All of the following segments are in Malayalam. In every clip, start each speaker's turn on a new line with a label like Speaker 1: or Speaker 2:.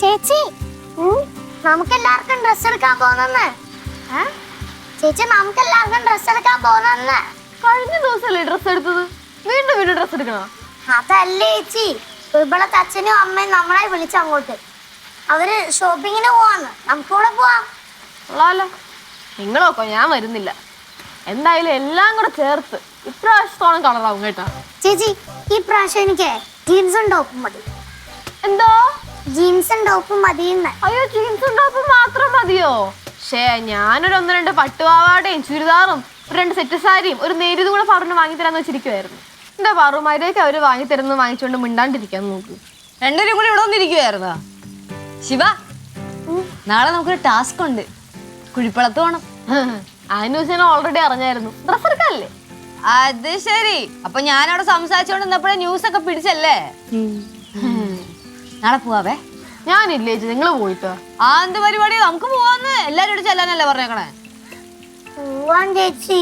Speaker 1: ചേച്ചി. നമുക്ക് എല്ലാവർക്കും ഡ്രസ് എടുക്കാൻ പോകുന്നെന്ന് ചേച്ചി നമുക്കെല്ലാവർക്കും ഡ്രസ് എടുക്കാൻ പോകുന്നെന്ന്
Speaker 2: കഴിഞ്ഞ ദിവസമല്ലേ ഡ്രസ് എടുത്തത്? വീണ്ടും വീണ്ടും ഡ്രസ് എടുക്കണോ?
Speaker 1: അതല്ലേ ചേച്ചി. ഇവിളത്തെ അച്ഛനും അമ്മയും നമ്മളെ വിളിച്ചങ്ങോട്ട് അവർ ഷോപ്പിങ്ങിന് പോവാന്ന്. നമുക്ക് കൂടെ പോവാം.
Speaker 2: ഉള്ളാലോ നിങ്ങളൊക്കെ ഞാൻ വരുന്നില്ല. എന്തായാലും എല്ലാം കൂടെ ചേർത്ത് ഇപ്രാവശ്യത്തോളം കളറാവും കേട്ടോ.
Speaker 1: ചേച്ചി ഈ പ്രാവശ്യം എനിക്ക് ജീൻസും ടോപ്പും മതി.
Speaker 2: എന്തോ?
Speaker 1: ജീൻസും ടോപ്പും മതി എന്ന്
Speaker 2: അയ്യോ ജീൻസും ടോപ്പും മാത്രം മതിയോ? ഷേ ഞാനൊരു ഒന്ന് രണ്ട് പട്ടുപാവാടയും ചുരിദാറും ഒരു രണ്ട് സെറ്റ് സാരിയും ഒരു നേരിത് കൂടെ പറഞ്ഞു വാങ്ങിത്തരാന്ന് വെച്ചിരിക്കുവായിരുന്നു. എന്താ പാറു മര്യാദയ്ക്ക് അവർ വാങ്ങിത്തരുന്നത് വാങ്ങിച്ചുകൊണ്ട് മിണ്ടാണ്ടിരിക്കാൻ നോക്ക്?
Speaker 3: രണ്ടുപേരും കൂടി ഇവിടെ വന്നിരിക്കുവായിരുന്നോ? ശിവ നാളെ നമുക്കൊരു ടാസ്ക് ഉണ്ട്. കുഴിപ്പളത്ത്
Speaker 2: ദിവസം ഞാൻ ഓൾറെഡി അറിഞ്ഞായിരുന്നു. ഡ്രസ് എടുക്കാല്ലേ
Speaker 3: അത് ശരി. അപ്പൊ ഞാനവിടെ അവിടെ സംസാരിച്ചോണ്ട് ഇന്നപ്പോഴേ ന്യൂസ് ഒക്കെ പിടിച്ചല്ലേ? നാളെ പോവാവേ.
Speaker 2: ഞാനില്ലേ ചേച്ചി നിങ്ങൾ പോയിട്ട്.
Speaker 3: ആ എന്ത് പരിപാടി? നമുക്ക് പോവാന്ന്. എല്ലാരും ഇവിടെ ചെല്ലാനല്ലേ പറഞ്ഞേക്കണേ?
Speaker 1: പോവാൻ ചേച്ചി.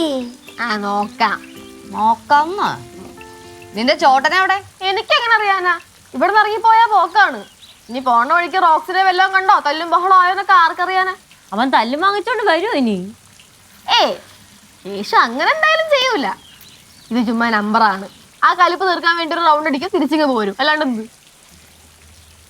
Speaker 2: ആ നോക്കാം.
Speaker 3: നോക്കാം നിന്റെ ചോട്ടനെ അവിടെ
Speaker 2: എനിക്കെങ്ങനെ അറിയാനാ? ഇവിടെ നിന്ന് ഇറങ്ങി പോയാ പോക്കാണ്. ഇനി പോണ വഴിക്ക് റോക്സിനെ വല്ലതും കണ്ടോ? തല്ലും ബഹളം ആയോന്നൊക്കെ ആർക്കറിയാനാ?
Speaker 4: അവൻ തല്ലും വാങ്ങിച്ചോണ്ട് വരുമോ ഇനി?
Speaker 2: ഏ യേശു അങ്ങനെ എന്തായാലും ചെയ്യൂല. ഇത് ചുമ്മാ നമ്പറാണ്. ആ കലിപ്പ് തീർക്കാൻ വേണ്ടി ഒരു റൗണ്ട് അടിക്കും തിരിച്ചിങ്ങ് പോരും. അല്ലാണ്ട് എന്ത്?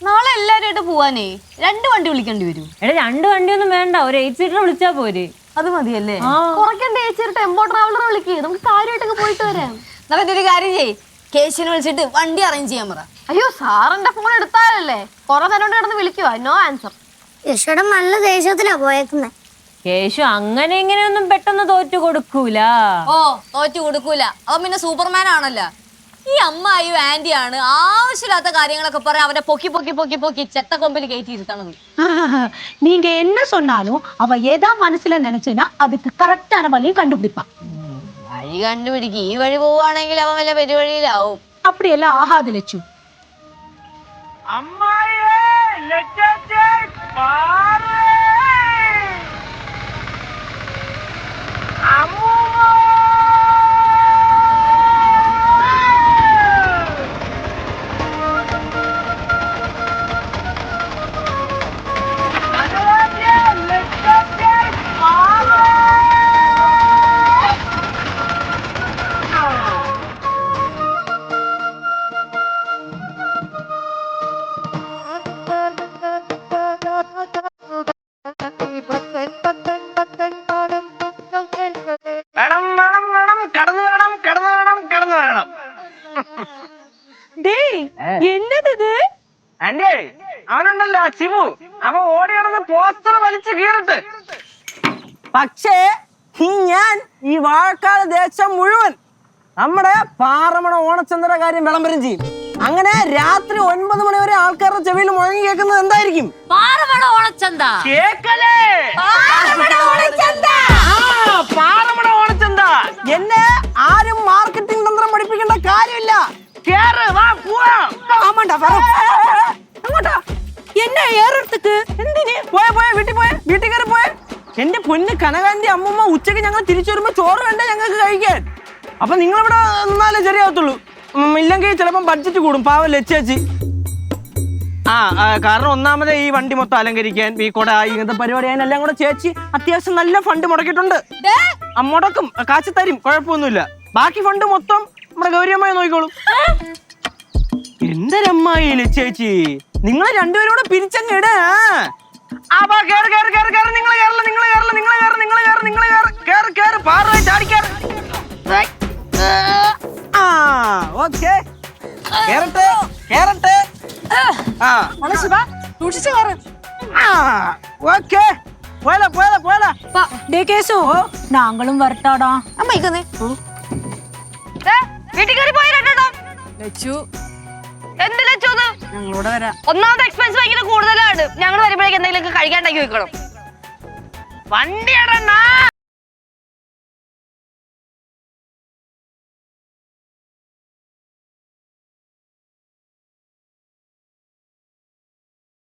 Speaker 3: നാളെ എല്ലാരും പോവാനേ. രണ്ട് വണ്ടി വിളിക്കേണ്ടി വരും.
Speaker 4: എടാ രണ്ട് വണ്ടിയൊന്നും വേണ്ട. ഒരു എയ്റ്റ് സീറ്റർ വിളിച്ചാ പോരെ.
Speaker 3: അത് മതിയല്ലേ?
Speaker 4: ആ.
Speaker 2: കുറയ്ക്കണ്ട ചേച്ചി ഒരു ടെമ്പോ ട്രാവലർ വിളിക്ക്. നമുക്ക് കാര്യമായിട്ടൊക്കെ പോയിട്ട് വരാം.
Speaker 3: നമുക്ക് ഒരു കാര്യം ചെയ് കേശിനെ വിളിച്ചിട്ട് വണ്ടി അറേഞ്ച് ചെയ്യാൻ പറ.
Speaker 2: അയ്യോ സാറിന്റെ ഫോൺ എടുത്താലല്ലേ? കുറെ നേരം കിടന്ന് വിളിക്കുവാ. നോ ആൻസർ
Speaker 1: യശോടെ നല്ല ദേഷ്യത്തിലാ പോയേക്കുന്നേ.
Speaker 4: കേശു അങ്ങനെ ഇങ്ങനെയൊന്നും പെട്ടെന്ന് തോറ്റു കൊടുക്കൂല.
Speaker 3: ഓ തോറ്റു കൊടുക്കൂല. അവൻ പിന്നെ സൂപ്പർമാൻ ആണല്ലോ. ഈ അമ്മായും ആന്റിയാണ് ആവശ്യമില്ലാത്ത കാര്യങ്ങളൊക്കെ പറയാൻ അവനെ പൊക്കി പൊക്കി പൊക്കി പൊക്കി ചെത്തക്കൊമ്പിൽ കയറ്റി ഇരുത്തണത്
Speaker 5: நீங்க என்ன சொன்னாலும் அவ ஏதா மனசுல நினைச்சுன்னா அதுக்கு கரெக்டான வழியும் கண்டுபிடிப்பா
Speaker 3: വഴി കണ്ടുപിടിക്കും ഈ വഴി പോവുകയാണെങ്കിൽ അവൻ വല്ല പരിപാടിയിലാവും
Speaker 5: அப்படியெல்லாம் ஆகாது லட்சு
Speaker 6: വേണം
Speaker 5: എന്നതിത്?
Speaker 6: അന്റെ അവനുണ്ടല്ലോ ശിവു അവൻ ഓടി നടന്ന് പോസ്റ്റർ വലിച്ചു കീറിട്ട്. പക്ഷേ ഞാൻ ഈ വാഴക്കാട് ദേശം മുഴുവൻ നമ്മുടെ പാറമണ ഓണച്ചന്ദ്ര കാര്യം വിളംബരം ചെയ്യും. അങ്ങനെ രാത്രി ഒൻപത് മണി വരെ ആൾക്കാരുടെ ചെവിയിൽ മുഴങ്ങി കേൾക്കുന്നത് എന്തായിരിക്കും?
Speaker 4: പാറമണ ഓണച്ചന്ത.
Speaker 6: കേക്കലേ. എന്നെ ആരും മാർക്കറ്റിംഗ് തന്ത്രം പഠിപ്പിക്കേണ്ട കാര്യമില്ല. കേറ്. എങ്ങോട്ടാ? എന്നെ ഏറെടുത്തേക്ക്. എന്തിന്? പോയ പോയ വീട്ടിൽ പോയ വീട്ടിൽ കയറി പോയ. എന്റെ പൊന്ന് കനകാന്തി അമ്മൂമ്മ ഉച്ചയ്ക്ക് ഞങ്ങൾ തിരിച്ചു വരുമ്പോ ചോറ് വേണ്ട ഞങ്ങൾക്ക് കഴിക്കാൻ? അപ്പൊ നിങ്ങൾ ഇവിടെ നിന്നാലേ ശരിയാവത്തുള്ളൂ. ഇല്ലെങ്കിൽ ചിലപ്പം ബഡ്ജറ്റ് കൂടും. പാവം ലച്ചേച്ചി. ആ കാരണം ഒന്നാമത് ഈ വണ്ടി മൊത്തം അലങ്കരിക്കാൻ ഈ കൊട ഇങ്ങനത്തെ പരിപാടി അതിനെല്ലാം കൂടെ ചേച്ചി അത്യാവശ്യം നല്ല ഫണ്ട് മുടക്കിയിട്ടുണ്ട്. മുടക്കും. കാശ് തരും. കുഴപ്പമൊന്നുമില്ല. ബാക്കി ഫണ്ട് മൊത്തം നമ്മുടെ ഗൗരിയമ്മയെ നോക്കിക്കോളും. എന്തൊരമ്മായില്ലേ ചേച്ചി നിങ്ങൾ രണ്ടുപേരും കൂടെ പിരിച്ചങ്ങ് ഇട ആ ബാ കേറ് കേറ് കേറ് കേറ് നിങ്ങൾ കേറില്ല നിങ്ങൾ കേറില്ല നിങ്ങൾ കേറ് നിങ്ങൾ കേറ് നിങ്ങൾ കേറ് കേറ് കേറ് പാറ ചാടി കേറ് റൈറ്റ്. ആ ഓക്കേ കേറട്ടെ കേറട്ടെ ആ
Speaker 3: സൂക്ഷിച്ചു കയറ്
Speaker 6: ആ ഓക്കേ പോയല പോയല പോയല
Speaker 5: டே கேசு நாங்களும் வரட்டாடா
Speaker 3: അമ്മ ഇക്കുന്നേ വീട്ടിൽ കയറി പോയി രണ്ടോ ലച്ചു എന്ത് ലച്ചു
Speaker 6: ഞങ്ങളോട് വരാം.
Speaker 3: ഒന്നാമത്തെ എക്സ്പെൻസ് ഭയങ്കര കൂടുതലാണ്. ഞങ്ങൾ വരുമ്പോഴേക്ക് എന്തെങ്കിലും കഴിക്കാണ്ടാക്കി വെക്കണം.
Speaker 6: വണ്ടി ഇടണ്ണാ